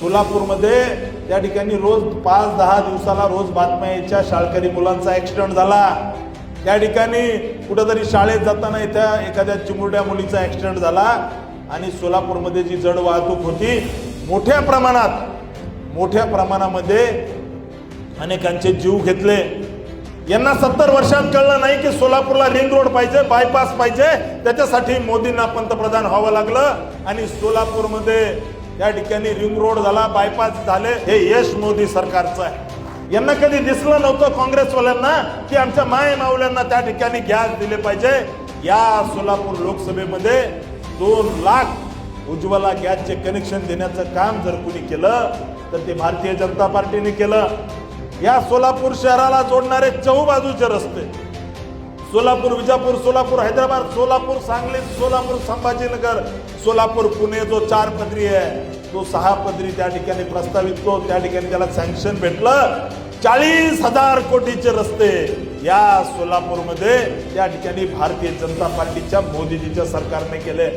सोलापूरमध्ये त्या ठिकाणी रोज पाच दहा दिवसाला रोज बातम्या यायच्या. शाळकरी मुलांचा ऍक्सिडेंट झाला. त्या ठिकाणी कुठंतरी शाळेत जाताना त्या एखाद्या चिमुरड्या मुलीचा ऍक्सिडेंट झाला. आणि सोलापूरमध्ये जी जड वाहतूक होती मोठ्या प्रमाणात मोठ्या प्रमाणामध्ये अनेकांचे जीव घेतले. यांना सत्तर वर्षात कळलं नाही की सोलापूरला रिंग रोड पाहिजे बायपास पाहिजे. त्याच्यासाठी मोदींना पंतप्रधान व्हावं लागलं. आणि सोलापूरमध्ये त्या ठिकाणी रिंग रोड झाला बायपास झाले हे यश मोदी सरकारचं आहे. यांना कधी दिसलं नव्हतं काँग्रेसवाल्यांना की आमच्या माय मावल्यांना त्या ठिकाणी गॅस दिले पाहिजे. या सोलापूर लोकसभेमध्ये दोन लाख उज्ज्वला गॅसचे कनेक्शन देण्याचं काम जर कुणी केलं तर ते भारतीय जनता पार्टीने केलं. या सोलापूर शहराला जोडणारे चहूबाजूचे रस्ते. सोलापूर विजापूर सोलापूर हैदराबाद सोलापूर सांगली सोलापूर संभाजीनगर सोलापूर पुणे जो चार पदरी आहे तो सहा पदरी त्या ठिकाणी प्रस्तावित तो त्या ठिकाणी त्याला सँक्शन भेटलं. चाळीस हजार कोटीचे रस्ते या सोलापूरमध्ये त्या ठिकाणी भारतीय जनता पार्टीच्या मोदीजीच्या सरकारने केले.